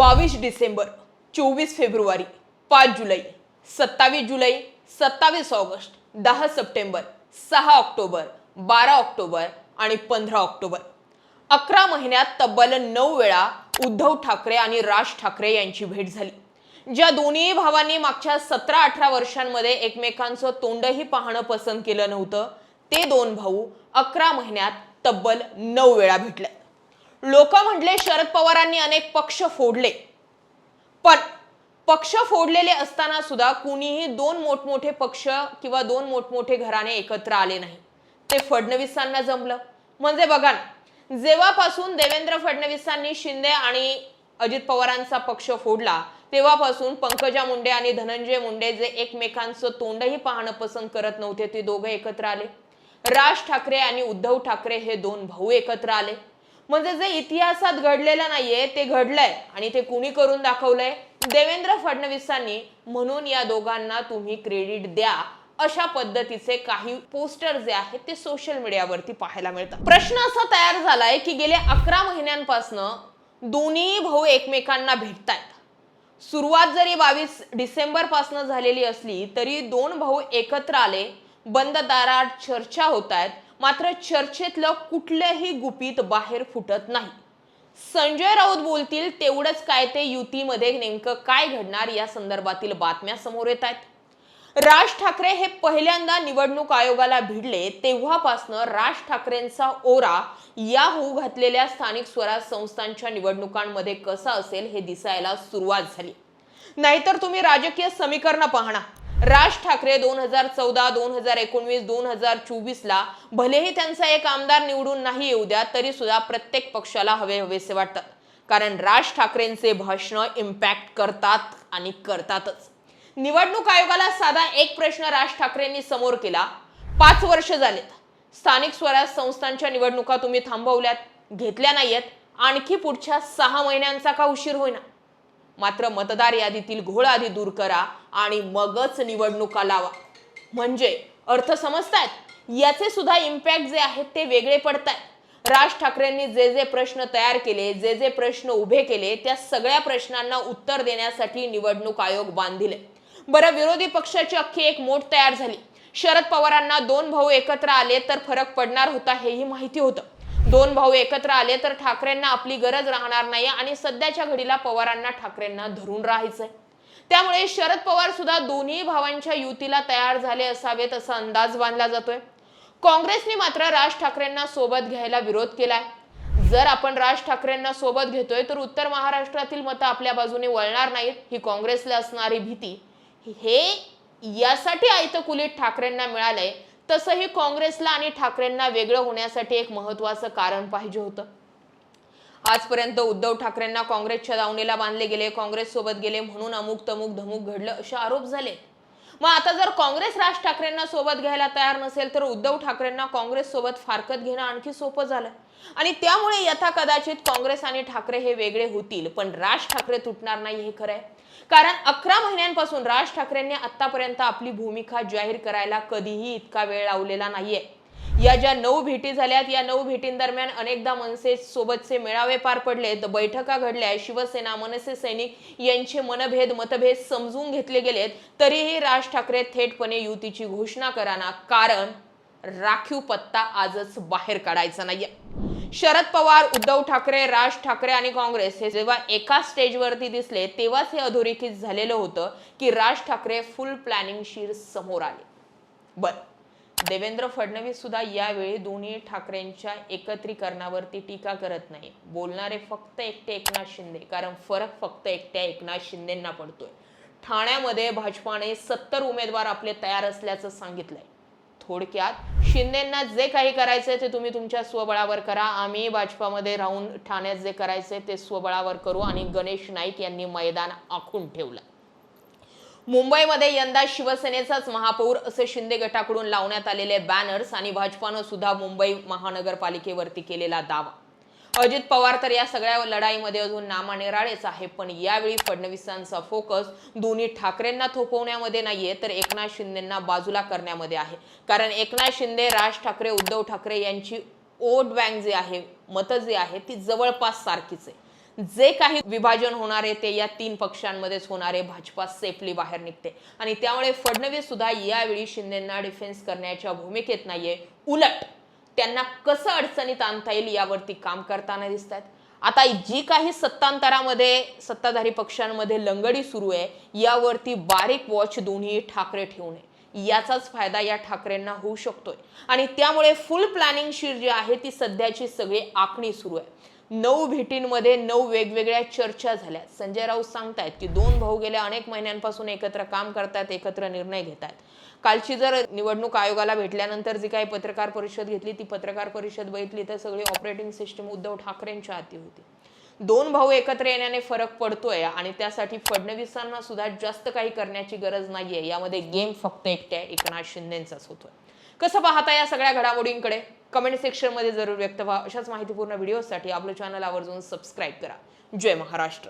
बावीस डिसेंबर चोवीस फेब्रुवारी पाच जुलै सत्तावीस जुलै सत्तावीस ऑगस्ट दहा सप्टेंबर सहा ऑक्टोबर बारा ऑक्टोबर आणि पंधरा ऑक्टोबर. अकरा महिन्यात तब्बल नऊ वेळा उद्धव ठाकरे आणि राज ठाकरे यांची भेट झाली. ज्या दोन्ही भावांनी मागच्या सतरा अठरा वर्षांमध्ये एकमेकांचं तोंडही पाहणं पसंत केलं नव्हतं ते दोन भाऊ अकरा महिन्यात तब्बल नऊ वेळा भेटले. लोक म्हटले शरद पवारांनी अनेक पक्ष फोडले. पण पक्ष फोडलेले असताना सुद्धा कुणीही दोन मोठमोठे पक्ष किंवा दोन मोठमोठे घराणे एकत्र आले नाही. ते फडणवीसांना जमलं. म्हणजे बघा ना जेव्हापासून देवेंद्र फडणवीसांनी शिंदे आणि अजित पवारांचा पक्ष फोडला तेव्हापासून पंकजा मुंडे आणि धनंजय मुंडे जे एकमेकांचं तोंडही पाहणं पसंत करत नव्हते ते दोघं एकत्र आले. राज ठाकरे आणि उद्धव ठाकरे हे दोन भाऊ एकत्र आले. म्हणजे जे इतिहासात घडलेलं नाहीये ते घडलंय आणि ते कुणी करून दाखवलंय? देवेंद्र फडणवीसांनी म्हणून या दोघांना तुम्ही क्रेडिट द्या अशा पद्धतीचे काही पोस्टर जे आहेत ते सोशल मीडियावरती पाहायला मिळतात. प्रश्न असा तयार झालाय की गेल्या अकरा महिन्यांपासनं दोन्ही भाऊ एकमेकांना भेटतायत. सुरुवात जरी बावीस डिसेंबर पासनं झालेली असली तरी दोन भाऊ एकत्र आले बंद दारात चर्चा होत आहेत मात्र चर्चेतलं कुठलंही गुपित बाहेर फुटत नाही. संजय राऊत बोलतील तेवढंच काय ते युतीमध्ये नेमकं काय घडणार या संदर्भातील बातम्या समोर येत आहेत. राज ठाकरे हे पहिल्यांदा निवडणूक आयोगाला भिडले तेव्हापासनं राज ठाकरेंचा ओरा या होऊ घातलेल्या स्थानिक स्वराज संस्थांच्या निवडणुकांमध्ये कसा असेल हे दिसायला सुरुवात झाली. नाहीतर तुम्ही राजकीय समीकरणं पाहणार. राज ठाकरे दोन हजार चौदा दोन हजार एकोणवीस दोन हजार चोवीसला भलेही त्यांचा एक आमदार निवडून नाही येऊ द्या तरी सुद्धा प्रत्येक पक्षाला हवे हवेसे वाटतात. कारण राज ठाकरेंचे भाषण इम्पॅक्ट करतात आणि करतातच. निवडणूक आयोगाला साधा एक प्रश्न राज ठाकरेंनी समोर केला. पाच वर्ष झालेत. स्थानिक स्वराज संस्थांच्या निवडणुका तुम्ही थांबवल्यात घेतल्या नाहीयेत. आणखी पुढच्या सहा महिन्यांचा का उशीर होईना? मात्र मतदार यादीतील घोळ आधी दूर करा आणि मगच निवडणुका लावा. म्हणजे अर्थ समजतायत याचे सुद्धा इम्पॅक्ट जे आहेत ते वेगळे पडतायत. राज ठाकरेंनी जे जे प्रश्न तयार केले जे जे प्रश्न उभे केले त्या सगळ्या प्रश्नांना उत्तर देण्यासाठी निवडणूक आयोग बांधिले. बरं विरोधी पक्षाची अख्खी एक मोठ तयार झाली. शरद पवारांना दोन भाऊ एकत्र आले तर फरक पडणार होता हेही माहिती होतं. दोन भाऊ एकत्र आले तर ठाकरेंना आपली गरज राहणार नाही आणि सध्याच्या घडीला पवारांना ठाकरेंना धरून राहायचंय. त्यामुळे शरद पवार सुद्धा दोन्ही भावांच्या युतीला तयार झाले असावेत असा अंदाज बांधला जातोय. काँग्रेसने मात्र राज ठाकरेंना सोबत घ्यायला विरोध केलाय. जर आपण राज ठाकरेंना सोबत घेतोय तर उत्तर महाराष्ट्रातील मतं आपल्या बाजूने वळणार नाहीत ही काँग्रेसला असणारी भीती. हे यासाठी आयतकुलीत ठाकरेंना मिळालंय तसंही काँग्रेसला आणि ठाकरेंना वेगळं होण्यासाठी एक महत्वाचं कारण पाहिजे होतं. आजपर्यंत उद्धव ठाकरेंना काँग्रेसच्या दावणीला बांधले गेले काँग्रेस सोबत गेले म्हणून अमुक तमुक धमुक घडलं असे आरोप झाले. मग आता जर काँग्रेस राज ठाकरेंना सोबत घ्यायला तयार नसेल तर उद्धव ठाकरेंना काँग्रेस सोबत फारकत घेणं आणखी सोपं झालं. आणि त्यामुळे यथा कदाचित काँग्रेस आणि ठाकरे हे वेगळे होतील. पण राज ठाकरे तुटणार नाही हे खरं आहे. कारण अकरा महिन्यांपासून राज ठाकरेंनी आतापर्यंत आपली भूमिका जाहीर करायला कधीही इतका वेळ लावलेला नाहीये. या ज्या नऊ भेटी झाल्यात या नऊ भेटींदरम्यान अनेकदा मनसे सोबतचे मेळावे पार पडलेत. बैठका घडल्या. शिवसेना मनसे सैनिक यांचे मनभेद मतभेद समजून घेतले गेलेत. तरीही राज ठाकरे थेटपणे युतीची घोषणा कराना कारण राखीव पत्ता आजच बाहेर काढायचा नाहीये. शरद पवार उद्धव ठाकरे राज ठाकरे आणि काँग्रेस हे जेव्हा एका स्टेजवरती दिसले तेव्हाच हे अधोरेखित झालेलं होतं की राज ठाकरे फुल प्लॅनिंगशीर समोर आले. बर. देवेंद्र फडणवीस सुद्धा यावेळी दोन्ही ठाकरेंच्या एकत्रीकरणावरती टीका करत नाही. बोलणारे फक्त एकटे एकनाथ शिंदे कारण फरक फक्त एकट्या एकनाथ शिंदेना पडतोय. ठाण्यामध्ये भाजपाने सत्तर उमेदवार आपले तयार असल्याचं सांगितलंय. थोडक्यात. शिंदेंना जे काही करायचंय ते तुम्ही तुमच्या स्वबळावर करा. आम्ही भाजपामध्ये राहून ठाण्यात जे करायचंय ते स्वबळावर करू आणि गणेश नाईक यांनी मैदान आखून ठेवलं. मुंबईमध्ये यंदा शिवसेनेचाच महापौर असे शिंदे गटाकडून लावण्यात आलेले बॅनर्स आणि भाजपानं सुद्धा मुंबई महानगरपालिकेवरती केलेला दावा. अजित पवार तर या सगळ्या लढाईमध्ये अजून नामानिराळेच आहे पण यावेळी फडणवीसांचा फोकस दोन्ही ठाकरेंना थोपवण्यामध्ये नाहीये तर एकनाथ शिंदेना बाजूला करण्यामध्ये आहे. कारण एकनाथ शिंदे राज ठाकरे उद्धव ठाकरे यांची ओट बँक जे आहे मतं जे आहे ती जवळपास सारखीच आहे. जे काही विभाजन होणार आहे ते या तीन पक्षांमध्येच होणार आहे. भाजपा सेफली बाहेर निघते. आणि त्यामुळे फडणवीस सुद्धा यावेळी शिंदेना डिफेन्स करण्याच्या भूमिकेत नाहीये. उलट त्यांना कसं अडचणीत आणता येईल यावरती काम करताना दिसत आहेत आता जी काही सत्तांतरामध्ये सत्ताधारी पक्षांमध्ये लंगडी सुरू आहे यावरती बारीक वॉच दोन्ही ठाकरे ठेवू नये याचाच फायदा या ठाकरेंना होऊ शकतोय. आणि त्यामुळे फुल प्लॅनिंग शीर जी आहे ती सध्याची सगळी आखणी सुरू आहे. नऊ भेटींमध्ये नऊ वेगवेगळ्या चर्चा झाल्या. संजय राऊत सांगतायत की दोन भाऊ गेल्या अनेक महिन्यांपासून एकत्र काम करतात एकत्र निर्णय घेतात कालची जर निवडणूक आयोगाला भेटल्यानंतर जी काही पत्रकार परिषद घेतली ती पत्रकार परिषद बघितली तर सगळी ऑपरेटिंग सिस्टम उद्धव ठाकरेंच्या हाती होती. दोन भाऊ एकत्र येण्याने फरक पडतोय आणि त्यासाठी फडणवीसांना सुद्धा जास्त काही करण्याची गरज नाहीये. यामध्ये गेम फक्त एकट्या एकनाथ शिंदेचाच होतोय. कसं पाहता या सगळ्या घडामोडींकडे? कमेंट सेक्शनमध्ये जरूर व्यक्त व्हा. अशाच माहितीपूर्ण व्हिडिओसाठी आपलं चॅनल आवर्जून सबस्क्राईब करा. जय महाराष्ट्र.